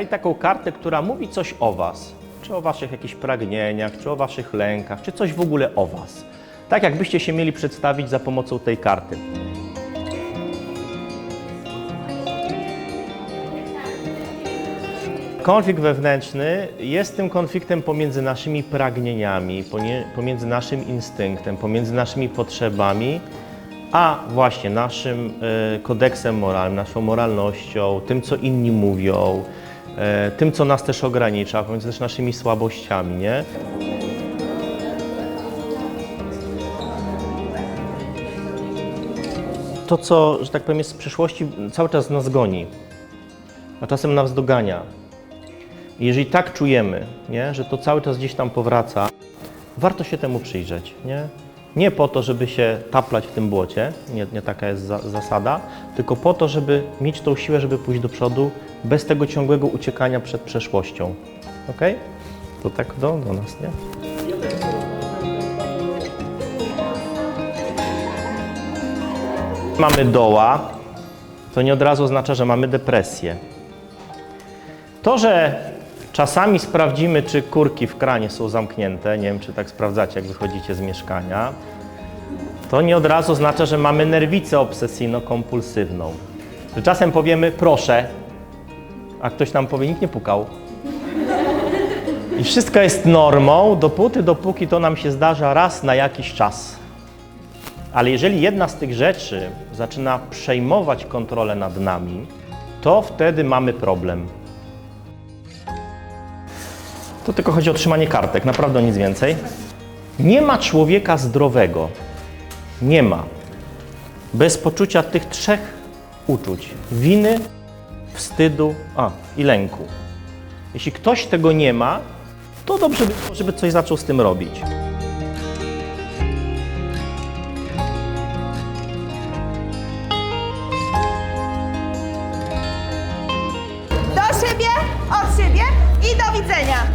Daj taką kartę, która mówi coś o Was. Czy o Waszych jakichś pragnieniach, czy o Waszych lękach, czy coś w ogóle o Was. Tak jakbyście się mieli przedstawić za pomocą tej karty. Konflikt wewnętrzny jest tym konfliktem pomiędzy naszymi pragnieniami, pomiędzy naszym instynktem, pomiędzy naszymi potrzebami, a właśnie naszym e, kodeksem moralnym, naszą moralnością, tym, co inni mówią, tym, co nas też ogranicza, pomiędzy też naszymi słabościami, nie? To, co, że tak powiem, jest z przeszłości, cały czas nas goni, a czasem nas dogania. I jeżeli tak czujemy, nie, że to cały czas gdzieś tam powraca, warto się temu przyjrzeć. Nie, nie po to, żeby się taplać w tym błocie, nie, nie taka jest za, zasada, tylko po to, żeby mieć tą siłę, żeby pójść do przodu bez tego ciągłego uciekania przed przeszłością. Ok? To tak do, do nas, nie? Mamy doła, to nie od razu oznacza, że mamy depresję. To, że czasami sprawdzimy, czy kurki w kranie są zamknięte, nie wiem, czy tak sprawdzacie, jak wychodzicie z mieszkania, to nie od razu oznacza, że mamy nerwicę obsesyjno-kompulsywną. Że czasem powiemy proszę, a ktoś nam powie, nikt nie pukał. I wszystko jest normą, dopóty, dopóki to nam się zdarza raz na jakiś czas. Ale jeżeli jedna z tych rzeczy zaczyna przejmować kontrolę nad nami, to wtedy mamy problem. To tylko chodzi o trzymanie kartek, naprawdę nic więcej. Nie ma człowieka zdrowego. Nie ma. Bez poczucia tych trzech uczuć: winy, wstydu a, i lęku. Jeśli ktoś tego nie ma, to dobrze by było, żeby coś zaczął z tym robić. Do siebie, od siebie i do widzenia.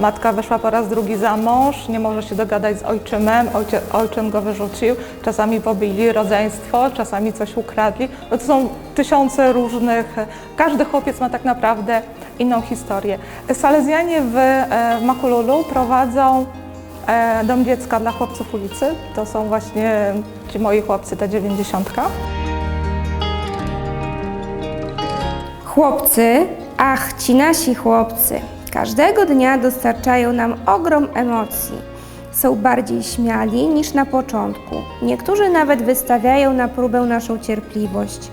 Matka wyszła po raz drugi za mąż, nie może się dogadać z ojczymem, ojcze, ojczym go wyrzucił, czasami pobili rodzeństwo, czasami coś ukradli. No to są tysiące różnych, każdy chłopiec ma tak naprawdę inną historię. Salezjanie w e, Makululu prowadzą e, dom dziecka dla chłopców ulicy. To są właśnie ci moi chłopcy, ta dziewięćdziesiątka. Chłopcy, ach, ci nasi chłopcy, każdego dnia dostarczają nam ogrom emocji. Są bardziej śmiali niż na początku. Niektórzy nawet wystawiają na próbę naszą cierpliwość.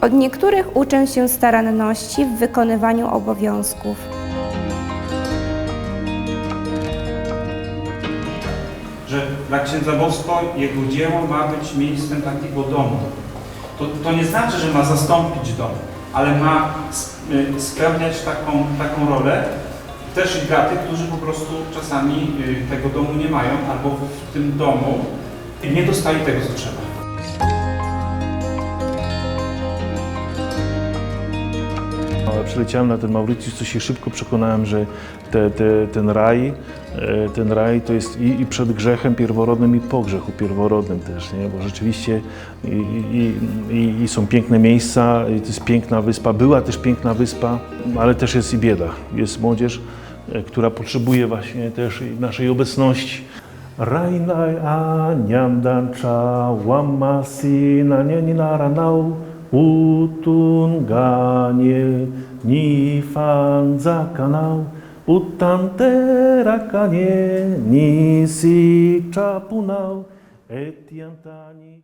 Od niektórych uczę się staranności w wykonywaniu obowiązków. że dla księdza Bosko jego dzieło ma być miejscem takiego domu. To, to nie znaczy, że ma zastąpić dom, ale ma y, spełniać taką, taką rolę też i którzy po prostu czasami y, tego domu nie mają albo w tym domu nie dostali tego, co trzeba. Przyleciałem na ten Mauritius, to się szybko przekonałem, że te, te, ten raj, e, ten raj to jest i, i przed grzechem pierworodnym, i po grzechu pierworodnym też, nie? bo rzeczywiście i, i, i, są piękne miejsca, i to jest piękna wyspa, była też piękna wyspa, ale też jest i bieda. Jest młodzież, która potrzebuje właśnie też naszej obecności. Rainai a nyamdancha wamasi na ni naranau utunganie ni fanzakanau utanterakanie ni si chapunau etiantani